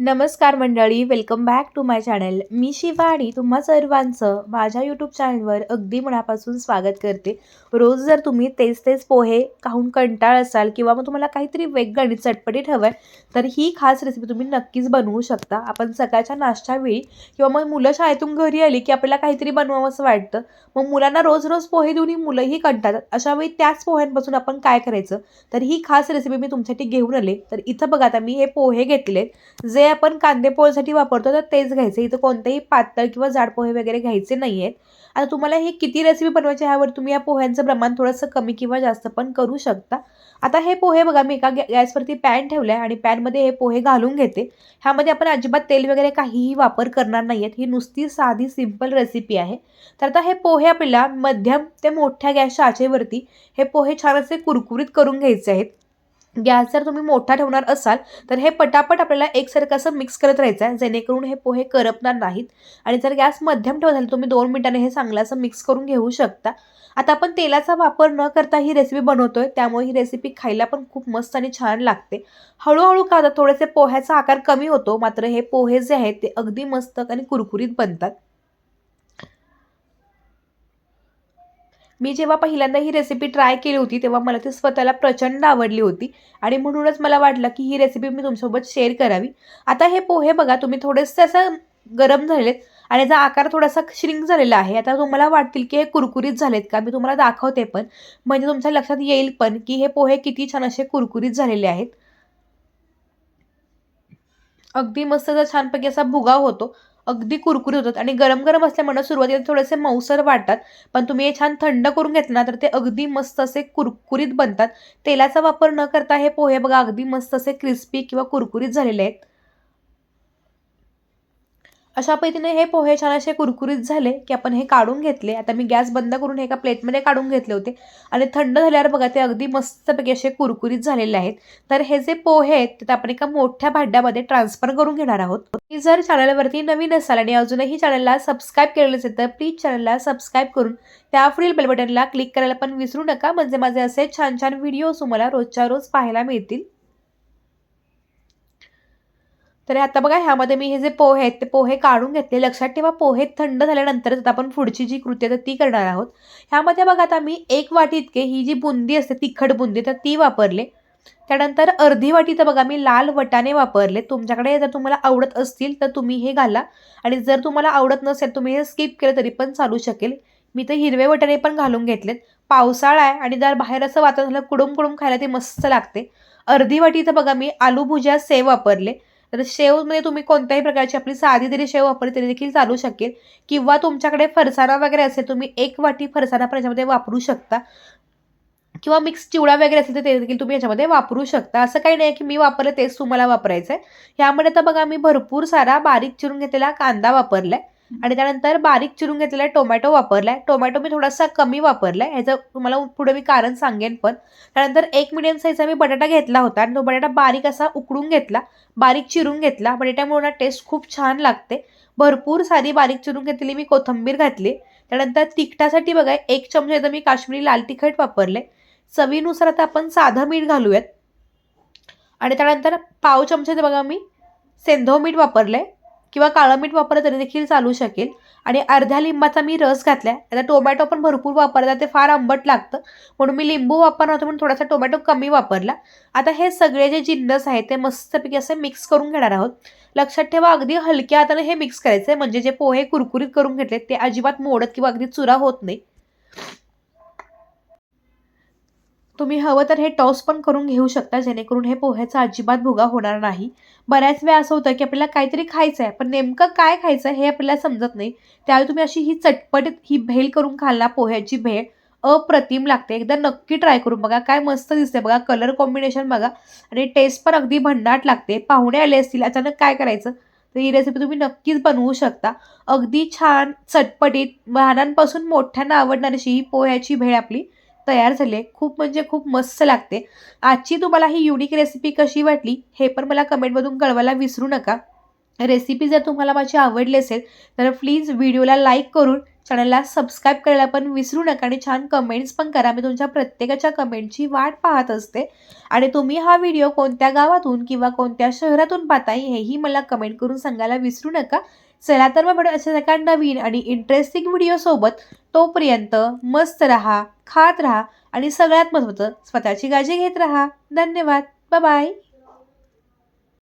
नमस्कार मंडळी welcome back to my channel मी शिवा आणि तुम्हा सर्वांचं माझ्या यूट्यूब चॅनलवर अगदी मनापासून स्वागत करते. रोज जर तुम्ही तेच तेच पोहे खाऊन कंटाळ असाल किंवा मग तुम्हाला काहीतरी वेगळं आणि चटपटीत हवं आहे तर ही खास रेसिपी तुम्ही नक्कीच बनवू शकता. आपण सकाळच्या नाश्त्यावेळी किंवा मग मुलं शाळेतून घरी आली की आपल्याला काहीतरी बनवावं असं वाटतं. मग मुलांना रोज रोज पोहे देऊन ही मुलंही कंटाळतात. अशा वेळी त्याच पोह्यांपासून आपण काय करायचं? तर ही खास रेसिपी मी तुमच्यासाठी घेऊन आले. तर इथं बघा आता मी हे पोहे घेतलेत. जे आपण कांदे पोळसाठी वापरतो तर तेच घ्यायचं. इथं कोणतेही पातळ किंवा जाड पोहे वगैरे घ्यायचे नाही आहेत आता तुम्हाला ही किती रेसिपी बनवायची ह्यावर तुम्ही या पोह्यांचं प्रमाण थोडंसं कमी किंवा जास्त पण करू शकता. आता हे पोहे बघा मी एका गॅ गॅसवरती पॅन ठेवलं आहे आणि पॅनमध्ये हे पोहे घालून घेते. ह्यामध्ये आपण अजिबात तेल वगैरे काहीही वापर करणार नाही आहेत ही नुसती साधी सिंपल रेसिपी आहे. तर आता हे पोहे आपल्याला मध्यम ते मोठ्या गॅसच्या आचेवरती हे पोहे छान असे कुरकुरीत करून घ्यायचे आहेत. गॅस जर तुम्ही मोठा ठेवणार असाल तर हे पटापट आपल्याला एकसारखं असं मिक्स करत राहायचं आहे जेणेकरून हे पोहे करपणार नाहीत. आणि जर गॅस मध्यम ठेवत असेल तुम्ही दोन मिनिटांनी हे चांगलं असं मिक्स करून घेऊ शकता. आता आपण तेलाचा वापर न करता ही रेसिपी बनवतोय त्यामुळे ही रेसिपी खायला पण खूप मस्त आणि छान लागते. हळूहळू का आता थोडेसे पोह्याचा आकार कमी होतो मात्र हे पोहे जे आहेत ते अगदी मस्त आणि कुरकुरीत बनतात. मी जेव्हा पहिल्यांदा ही रेसिपी ट्राय केली होती तेव्हा मला ती स्वतःला प्रचंड आवडली होती. आणि म्हणूनच मला वाटलं की ही रेसिपी मी तुमच्यासोबत शेअर करावी. आता हे पोहे बघा तुम्ही थोडेसे असं गरम झालेत आणि याचा आकार थोडासा श्रिंक झालेला आहे. आता तुम्हाला वाटतील की हे कुरकुरीत झालेत का? मी तुम्हाला दाखवते पण. म्हणजे तुमच्या लक्षात येईल पण की हे पोहे किती छान असे कुरकुरीत झालेले आहेत. अगदी मस्त जर छानपैकी असा भुगाव होतो. अगदी कुरकुरीत होतात. आणि गरम गरम असल्यामुळे सुरुवातीला थोडेसे मऊसर वाटतात. पण तुम्ही हे छान थंड करून घेतलं ना तर ते अगदी मस्त असे कुरकुरीत बनतात. तेलाचा वापर न करता हे पोहे बघा अगदी मस्त असे क्रिस्पी किंवा कुरकुरीत झालेले आहेत. अशा पद्धतीने हे पोहे छान असे कुरकुरीत झाले की आपण हे काढून घेतले. आता मी गॅस बंद करून हे एका प्लेटमध्ये काढून घेतले होते. आणि थंड झाल्यावर बघा ते अगदी मस्तपैकी असे कुरकुरीत झालेले आहेत. तर हे जे पोहे आहेत ते आपण एका मोठ्या भांड्यामध्ये ट्रान्सफर करून घेणार आहोत. मी जर चॅनलवरती नवीन असाल आणि अजूनही चॅनलला सबस्क्राईब केलेलं असेल तर प्लीज चॅनलला सबस्क्राईब करून त्या पुढील बेलबटनला क्लिक करायला पण विसरू नका. म्हणजे माझे असे छान छान व्हिडिओ तुम्हाला रोजच्या रोज पाहायला मिळतील. तर आता बघा ह्यामध्ये मी हे जे पोहे आहेत ते पोहे काढून घेतले. लक्षात ठेवा पोहे थंड झाल्यानंतरच आता आपण पुढची जी कृती आहे तर ती करणार आहोत. ह्यामध्ये बघा आता मी एक वाटी इतके ही जी बुंदी असते तिखट बुंदी तर ती वापरले. त्यानंतर अर्धी वाटी तर बघा मी लाल वटाणे वापरले. तुमच्याकडे जर तुम्हाला आवडत असतील तर तुम्ही हे घाला. आणि जर तुम्हाला आवडत नसेल तुम्ही हे स्किप केलं तरी पण चालू शकेल. मी तर हिरवे वटाणे पण घालून घेतलेत. पावसाळा आहे आणि जर बाहेर असं वातावरण झालं कुडूम कुडूम खायला ते मस्त लागते. अर्धी वाटी तर बघा मी आलू भुजा सेव वापरले. तर शेवमध्ये म्हणजे तुम्ही कोणत्याही प्रकारची आपली साधी जरी शेव वापरली तरी देखील चालू शकेल. किंवा तुमच्याकडे फरसाणा वगैरे असेल तुम्ही एक वाटी फरसाणा पण याच्यामध्ये वापरू शकता. किंवा मिक्स चिवडा वगैरे असेल तर ते देखील तुम्ही याच्यामध्ये वापरू शकता. असं काही नाही की मी वापरलं तेच तुम्हाला वापरायचं आहे ह्यामध्ये तर बघा मी भरपूर सारा बारीक चिरून घेतलेला कांदा वापरला आहे आणि त्यानंतर बारीक चिरून घेतलेला टोमॅटो वापरला आहे टोमॅटो मी थोडासा कमी वापरला आहे ह्याचं तुम्हाला पुढे मी कारण सांगेन पण. त्यानंतर एक मिडियम साईजचा मी बटाटा घेतला होता. आणि तो बटाटा बारीक असा उकडून घेतला. बारीक चिरून घेतला. बटाट्यामुळे ना टेस्ट खूप छान लागते. भरपूर सारी बारीक चिरून घेतलेली मी कोथिंबीर घातली. त्यानंतर तिखटासाठी बघा एक चमचा इथं मी काश्मीरी लाल तिखट वापरले चवीनुसार आता आपण साधं मीठ घालूयात. आणि त्यानंतर पाव चमचे बघा मी सेंधव मीठ वापरलं आहे किंवा काळं मीठ वापरलं तरी देखील चालू शकेल. आणि अर्ध्या लिंबाचा मी रस घातला आहे आता टोमॅटो पण भरपूर वापरला ते फार आंबट लागतं. म्हणून मी लिंबू वापरणार होतो म्हणून थोडासा टोमॅटो कमी वापरला. आता हे सगळे जे जिन्नस आहेत ते मस्तपैकी असे मिक्स करून घेणार आहोत. लक्षात ठेवा अगदी हलक्या हाताने हे मिक्स करायचं आहे म्हणजे जे पोहे कुरकुरीत करून घेतले ते अजिबात मोडत किंवा अगदी चुरा होत नाही. तुम्ही हवं तर हे टॉस पण करून घेऊ शकता जेणेकरून हे पोह्याचा अजिबात भुगा होणार नाही. बऱ्याच वेळा असं होतं की आपल्याला काहीतरी खायचं आहे पण नेमकं काय खायचं आहे हे आपल्याला समजत नाही. त्यावेळी तुम्ही अशी ही चटपटीत ही भेल करून खाल्ला पोह्याची भेळ अप्रतिम लागते. एकदा नक्की ट्राय करून बघा काय मस्त दिसते बघा कलर कॉम्बिनेशन बघा. आणि टेस्ट पण अगदी भन्नाट लागते. पाहुणे आले असतील अचानक काय करायचं? तर ही रेसिपी तुम्ही नक्कीच बनवू शकता. अगदी छान चटपटीत लहानांपासून मोठ्यांना आवडणारी अशी ही पोह्याची भेळ आपली. तयार झाले खूप म्हणजे खूप मस्त लागते. आजची तुम्हाला ही युनिक रेसिपी कशी वाटली हे पण मला कमेंटमधून कळवायला विसरू नका. रेसिपी जर तुम्हाला माझी आवडली असेल तर प्लीज व्हिडिओला लाईक करून चॅनलला सबस्क्राईब करायला पण विसरू नका आणि छान कमेंट्स पण करा. मी तुमच्या प्रत्येकाच्या कमेंटची वाट पाहत असते. आणि तुम्ही हा व्हिडिओ कोणत्या गावातून किंवा कोणत्या शहरातून पाहताय हेही मला कमेंट करून सांगायला विसरू नका. चला तर मग अशा एका नवीन आणि इंटरेस्टिंग व्हिडिओसोबत तोपर्यंत मस्त राहा खात राहा आणि सगळ्यात महत्त्वाचं स्वतःची काळजी घेत राहा. धन्यवाद. बाय